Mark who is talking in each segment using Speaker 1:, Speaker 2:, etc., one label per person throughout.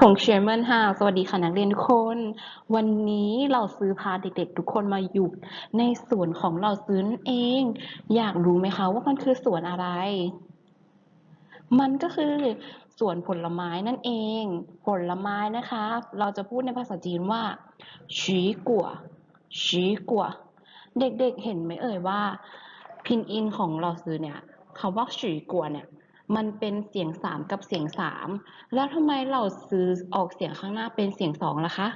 Speaker 1: ถงเชียร์เมินค่ะสวัสดีค่ะนักเรียนทุกคน วันนี้เราซื้อพาเด็กๆ ทุกคนมาอยู่ในสวนของเราซื้อนั่นเอง อยากรู้ไหมคะว่ามันคือสวนอะไร มันก็คือสวนผลไม้นั่นเอง ผลไม้นะคะ เราจะพูดในภาษาจีนว่าชีกัวชีกัวเด็กๆเห็นไหมเอ่ยว่า พินอินของเราซื้อเนี่ยคำว่าชีกัวเนี่ย มันเป็นเสียงสามกับเสียงสามแล้วทำไมเราซื้อออกเสียงข้างหน้าเป็นเสียงสองล่ะคะ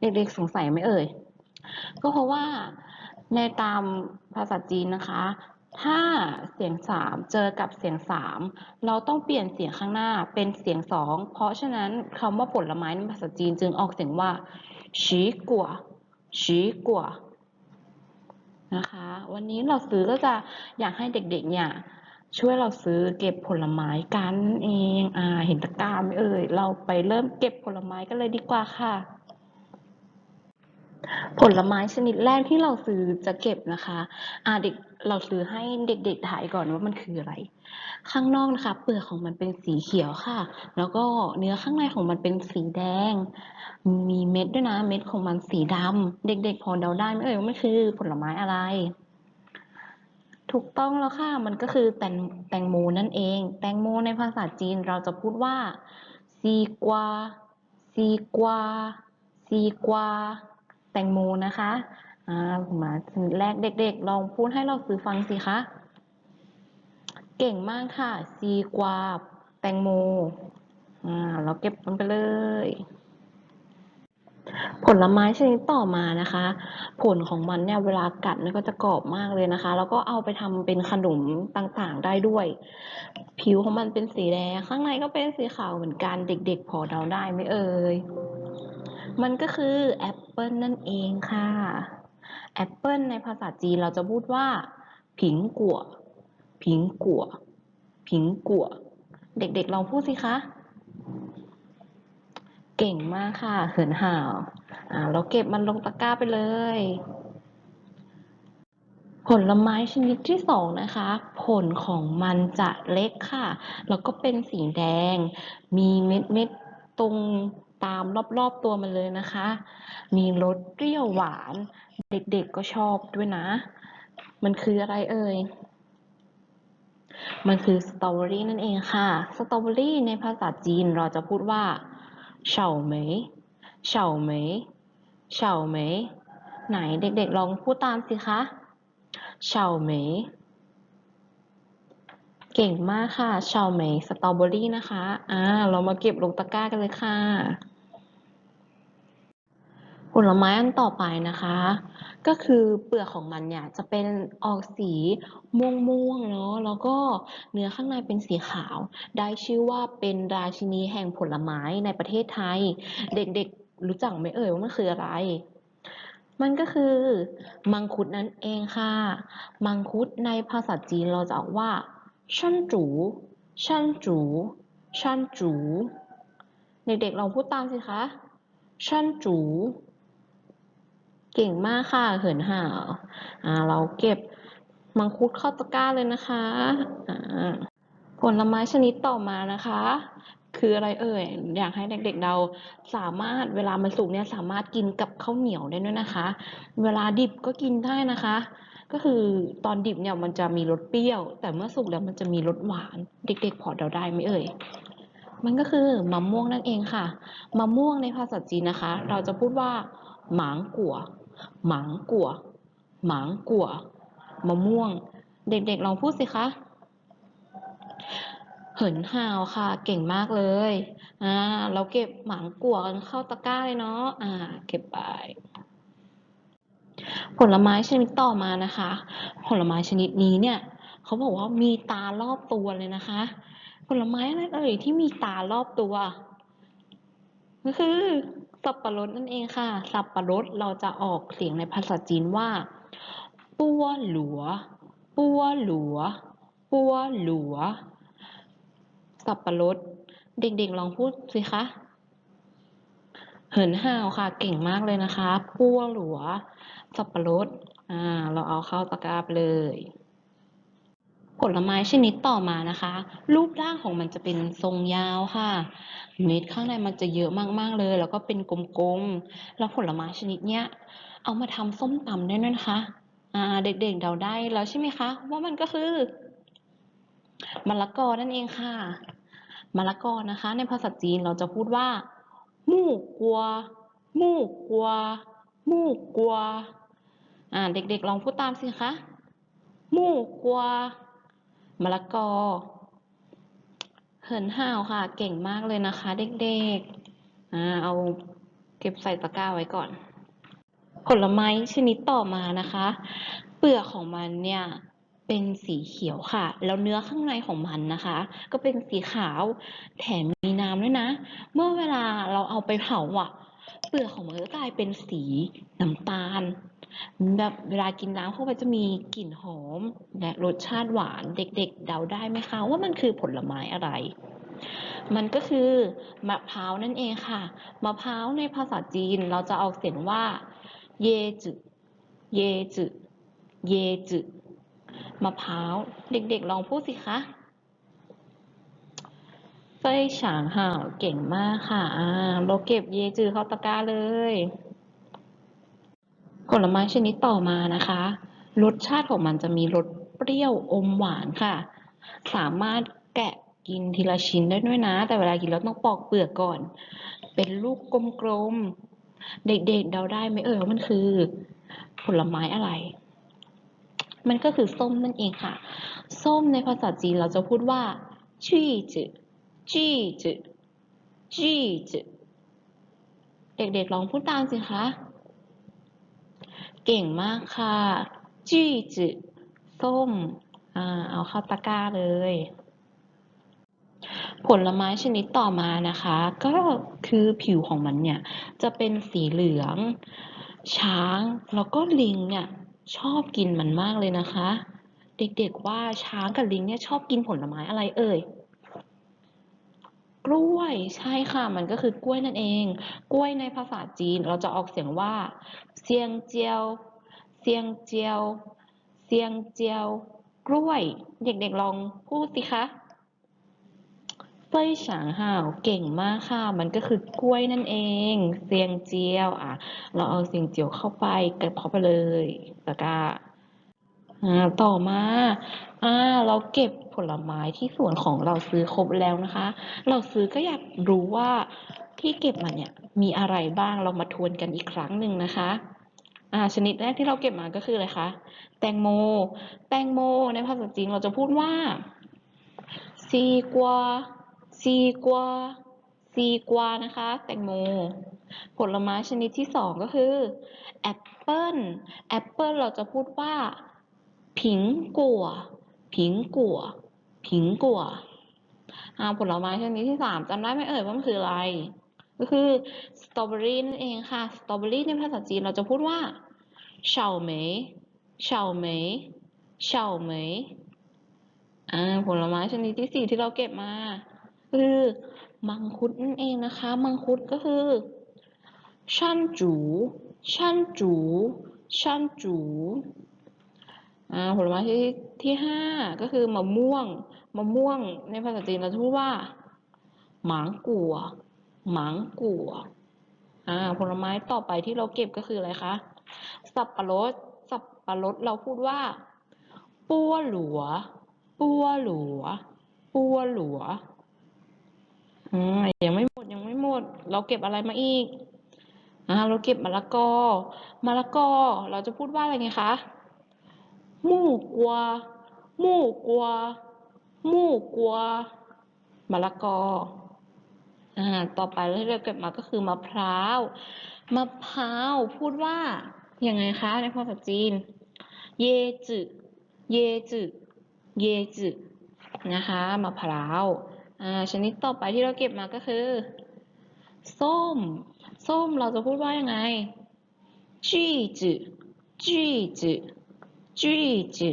Speaker 1: เด็กๆสงสัยไหมเอ่ย ก็เพราะว่าในตามภาษาจีนนะคะ ถ้าเสียงสามเจอกับเสียงสามเราต้องเปลี่ยนเสียงข้างหน้าเป็นเสียงสองเพราะฉะนั้นคำว่าผลไม้ในภาษาจีนจึงออกเสียงว่าชีกัวชีกัวนะคะ วันนี้เราซื้อก็จะอยากให้เด็กๆเนี่ย ช่วยเราซื้อเก็บผลไม้กันเอง อ่า เห็นตะกร้าไหมเอ่ย เราไปเริ่มเก็บผลไม้กันเลยดีกว่าค่ะ ผลไม้ชนิดแรกที่เราซื้อจะเก็บนะคะ อ่าเด็กเราซื้อให้เด็กๆถ่ายก่อนว่ามันคืออะไร ข้างนอกนะคะ เปลือกของมันเป็นสีเขียวค่ะ แล้วก็เนื้อข้างในของมันเป็นสีแดง มีเม็ดด้วยนะ เม็ดของมันสีดำเด็กๆพอเดาได้ไหมเอ่ยว่ามันคือผลไม้อะไร ถูกต้องแล้วค่ะ มันก็คือแตงแตงโมนั่นเอง แตงโมในภาษาจีนเราจะพูดว่าซีกวาซีกวาซีกวาแตงโมนะคะอ่ามาแรกเด็กๆ ลองพูดให้เราซื้อฟังสิคะ เก่งมากค่ะ ซีกวาแตงโมอ่าเราเก็บมันไปเลย ผลไม้ชนิดต่อมานะคะ ผลของมันเนี่ยเวลากัดเนี่ยก็จะกรอบมากเลยนะคะ แล้วก็เอาไปทำเป็นขนมต่างๆได้ด้วย ผิวของมันเป็นสีแดงข้างในก็เป็นสีขาวเหมือนกันเด็กๆ พอเดาได้ไหมเอ่ยมันก็คือแอปเปิลนั่นเองค่ะแอปเปิลในภาษาจีนเราจะพูดว่า ผิงกัวผิงกัวผิงกัวเด็กๆลองพูดสิคะ เก่งมากค่ะเหินห่าว อ่าเราเก็บมันลงตะกร้าไปเลย ผลไม้ชนิดที่สองนะคะ ผลของมันจะเล็กค่ะ แล้วก็เป็นสีแดง มีเม็ดเม็ดตรงตามรอบๆตัวมันเลยนะคะ มีรสเปรี้ยวหวาน เด็กๆก็ชอบด้วยนะ มันคืออะไรเอ่ย มันคือสตรอเบอรี่นั่นเองค่ะ สตรอเบอรี่ในภาษาจีนเราจะพูดว่าเฉาเหมยเฉาเหมย เฉาเหมยไหนเด็กๆลองพูดตามสิคะเฉาเหมยเก่งมากค่ะเฉาเหมยสตรอเบอรี่นะคะ อ่า เรามาเก็บลงตะกร้ากันเลยค่ะ ผลไม้อันต่อไปนะคะ ก็คือเปลือกของมันเนี่ยจะเป็นออกสีม่วงๆเนาะ แล้วก็เนื้อข้างในเป็นสีขาว ได้ชื่อว่าเป็นราชินีแห่งผลไม้ในประเทศไทย เด็กๆ รู้จักไหมเอ่ยว่ามันคืออะไร มันก็คือ มังคุดนั่นเองค่ะ มังคุดในภาษาจีนเราจะออกว่าชั่นจูชั่นจูชั่นจู เด็กๆลองพูดตามสิคะชั่นจู เก่งมากค่ะเหินห่าวอ่าเราเก็บมังคุดเข้าตะกร้าเลยนะคะ ผลไม้ชนิดต่อมานะคะ คืออะไรเอ่ยอยากให้เด็กๆเราสามารถเวลามันสุกเนี่ยสามารถกินกับข้าวเหนียวได้ด้วยนะคะ เวลาดิบก็กินได้นะคะ ก็คือตอนดิบเนี่ยมันจะมีรสเปรี้ยว แต่เมื่อสุกแล้วมันจะมีรสหวาน เด็กๆพอเดาได้ไหมเอ่ยมันก็คือมะม่วงนั่นเองค่ะมะม่วงในภาษาจีนนะคะ เราจะพูดว่าหมางกัวหมางกัวหมางกัวมะม่วง เด็กๆลองพูดสิคะ เหินห่าวค่ะ เก่งมากเลย อ่า เราเก็บหมางกัวกันเข้าตะกร้าเลยเนาะ อ่า เก็บไป ผลไม้ชนิดต่อมานะคะ ผลไม้ชนิดนี้เนี่ยเขาบอกว่ามีตารอบตัวเลยนะคะ ผลไม้อะไรเอ่ยที่มีตารอบตัว ก็คือสับปะรดนั่นเองค่ะ สับปะรดเราจะออกเสียงในภาษาจีนว่า ปัวหลัว ปัวหลัว ปัวหลัว สับปะรด เด็กๆลองพูดสิคะ เหินห่าวค่ะ เก่งมากเลยนะคะปัวหลัว สับปะรด อ่า เราเอาเข้าตะกร้าไปเลย ผลไม้ชนิดต่อมานะคะ รูปร่างของมันจะเป็นทรงยาวค่ะ เม็ดข้างในมันจะเยอะมากๆเลย แล้วก็เป็นกลมๆ แล้วผลไม้ชนิดเนี้ย เอามาทำส้มตำได้นะคะ อ่า เด็กๆเดาได้แล้วใช่ไหมคะ ว่ามันก็คือมะละกอนั่นเองค่ะ มะละกอนะคะ ในภาษาจีนเราจะพูดว่ามู่กัวมู่กัวมู่กัวอ่าเด็กๆลองพูดตามสิคะมู่กัวมะละกอเหินห่าวค่ะ เก่งมากเลยนะคะ เด็กๆอ่าเอาเก็บใส่ตะกร้าไว้ก่อน ผลไม้ชนิดต่อมานะคะ เปลือกของมันเนี่ย เป็นสีเขียวค่ะ แล้วเนื้อข้างในของมันนะคะ ก็เป็นสีขาวแถมมีน้ำด้วยนะ เมื่อเวลาเราเอาไปเผาอะ เปลือกของมันก็กลายเป็นสีน้ำตาลแบบเวลากินน้ำเข้าไปจะมีกลิ่นหอม และรสชาติหวานเด็กๆ เดาได้ไหมคะว่ามันคือผลไม้อะไร มันก็คือมะพร้าวนั่นเองค่ะมะพร้าวในภาษาจีนเราจะออกเสียงว่า เยจืเยจืเยจื มะพร้าว เด็กๆ ลองพูดสิคะเฟยฉางห่าวเก่งมากค่ะอ่าเราเก็บเยจืเข้าตะกร้าเลย ผลไม้ชนิดต่อมานะคะ รสชาติของมันจะมีรสเปรี้ยวอมหวานค่ะ สามารถแกะกินทีละชิ้นได้ด้วยนะ แต่เวลากินเราต้องปอกเปลือกก่อน เป็นลูกกลมๆ เด็กๆเดาได้ไหมเอ่ยว่ามันคือ ผลไม้อะไร มันก็คือส้มนั่นเองค่ะ ส้มในภาษาจีนเราจะพูดว่าจี้จืจี้จืจี้จืเด็กๆลองพูดตามสิคะ เก่งมากค่ะจี้จืส้มอ่าเอาเข้าตะกร้าเลย ผลไม้ชนิดต่อมานะคะ ก็คือผิวของมันเนี่ย จะเป็นสีเหลือง ช้างแล้วก็ลิงเนี่ย ชอบกินมันมากเลยนะคะ เด็กๆว่าช้างกับลิงเนี่ยชอบกินผลไม้อะไรเอ่ยกล้วยใช่ค่ะมันก็คือกล้วยนั่นเอง กล้วยในภาษาจีนเราจะออกเสียงว่าเซียงเจียวเซียงเจียวเซียงเจียว กล้วย เด็กๆลองพูดสิคะ เฟยฉางห่าวเก่งมากค่ะ มันก็คือกล้วยนั่นเองเซียงเจียว อะ เราเอาเซียงเจียวเข้าไปเก็บเข้าไปเลยตะกร้าอ่าต่อมาอ่าเราเก็บผลไม้ที่สวนของเราซื้อครบแล้วนะคะ เราซื้อก็อยากรู้ว่าที่เก็บมาเนี่ยมีอะไรบ้างเรามาทวนกันอีกครั้งหนึ่งนะคะอ่าชนิดแรกที่เราเก็บมาก็คืออะไรคะแตงโม แตงโมในภาษาจีนเราจะพูดว่าซีกัว ซีกวาซีกวานะคะ แตงโม ผลไม้ชนิดที่สองก็คือแอปเปิลแอปเปิลเราจะพูดว่า ผิงกัวผิงกัวผิงกัวอาผลไม้ชนิดที่สามจำได้ไหมเอ่ยว่ามันคืออะไร ก็คือสตรอเบอรี่นั่นเองค่ะสตรอเบอรี่ในภาษาจีนเราจะพูดว่าเฉาเหมยเฉาเหมยเฉาเหมยอ่าผลไม้ชนิดที่สี่ที่เราเก็บมา คือมังคุดนั่นเองนะคะ มังคุดก็คือชันจูชันจูชันจู่ผลไม้ที่ที่ห้าก็คือมะม่วง มะม่วงในภาษาจีนเราจะพูดว่า หมางกัว หมางกัวอ่าผลไม้ต่อไปที่เราเก็บก็คืออะไรคะสับปะรดสับปะรดเราพูดว่า ปัวหลัว ปัวหลัว ปัวหลัว อืมยังไม่หมดยังไม่หมด เราเก็บอะไรมาอีกอ่าเราเก็บมะละกอมะละกอ เราจะพูดว่าอะไรไงคะมู่กัวมู่กัวมู่กัวมะละกออ่าต่อไปที่เราเก็บมาก็คือมะพร้าวมะพร้าวพูดว่ายังไงคะในภาษาจีน เยจืเยจืเยจืนะคะมะพร้าว อ่าชนิดต่อไปที่เราเก็บมาก็คือ ส้ม ส้มเราจะพูดว่ายังไงจี้จืจี้จืจี้จื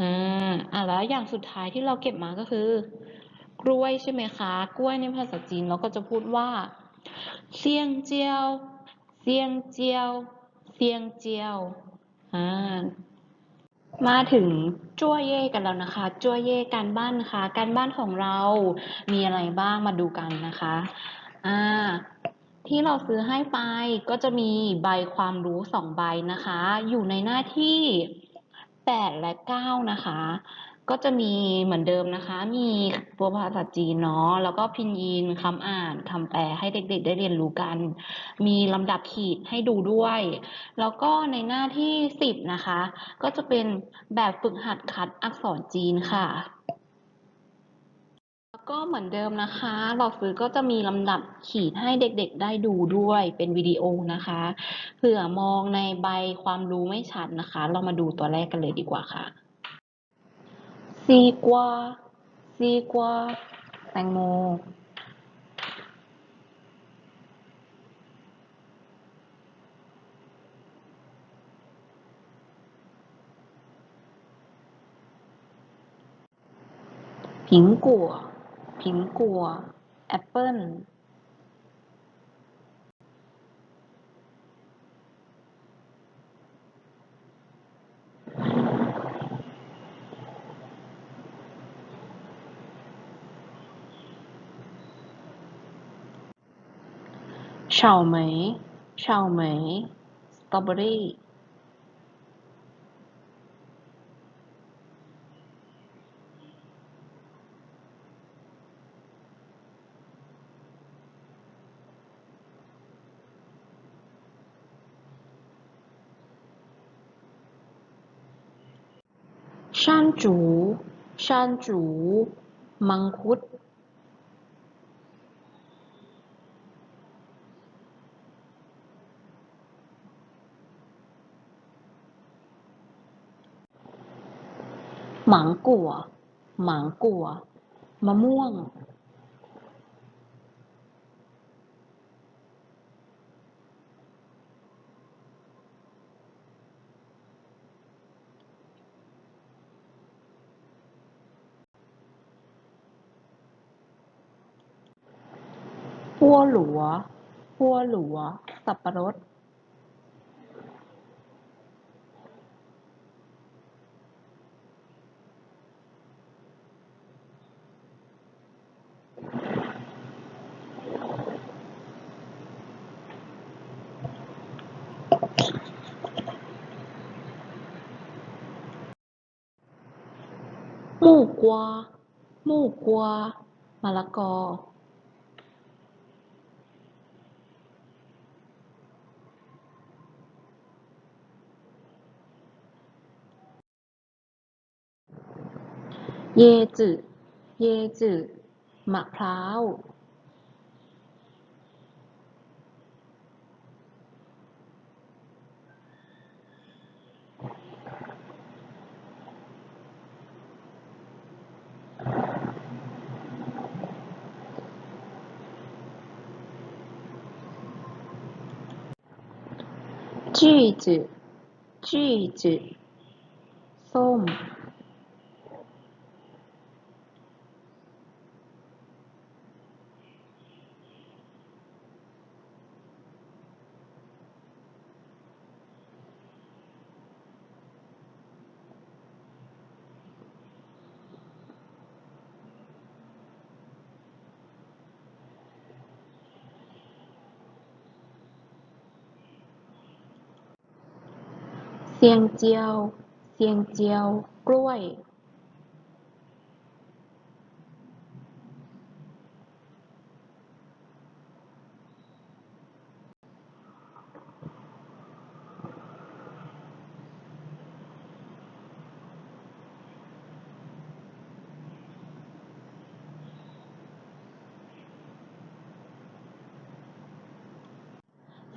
Speaker 1: อ่าอ่าแล้วอย่างสุดท้ายที่เราเก็บมาก็คือ กล้วยใช่ไหมคะ กล้วยในภาษาจีนเราก็จะพูดว่าเซียงเจียวเซียงเจียวเซียงเจียวอ่า มาถึงจั่วเย่กันแล้วนะคะ จั่วเย่การบ้านนะคะ การบ้านของเรามีอะไรบ้างมาดูกันนะคะอ่าที่เราซื้อให้ไปก็จะมีใบความรู้สองใบนะคะ อยู่ในหน้าที่แปดและเก้านะคะ ก็จะมีเหมือนเดิมนะคะ มีตัวภาษาจีนเนาะ แล้วก็พินยินคำอ่านคำแปลให้เด็กๆ ได้เรียนรู้กัน มีลำดับขีดให้ดูด้วย แล้วก็ในหน้าที่สิบนะคะ ก็จะเป็นแบบฝึกหัดคัดอักษรจีนค่ะ แล้วก็เหมือนเดิมนะคะเราซื้อก็จะมีลำดับขีดให้เด็กๆ ได้ดูด้วยเป็นวิดีโอนะคะ เผื่อมองในใบความรู้ไม่ชัดนะคะ เรามาดูตัวแรกกันเลยดีกว่าค่ะ ซีกวาซีกวาแตงโมผิงกัวผิงกัว แอปเปิ้ล เฉาเหมยเฉาเหมยสตรอเบอรี่ช่านจูช่านจู มังคุด หมางกัวหมางกัวมะม่วง พัวหลัว พัวหลัว สับปะรด หมู่ กวหมู่กวมะละกอ เยจื เยจือมะพร้าว จี้จือจี้จื เซียงเจียว เซียงเจียว กล้วย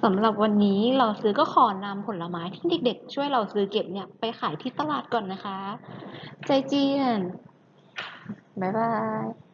Speaker 1: สำหรับวันนี้เราซื้อก็ขอนำผลไม้ที่เด็กๆ ช่วยเราซื้อเก็บเนี่ยไปขายที่ตลาดก่อนนะคะ ใจเจียน บ๊ายบาย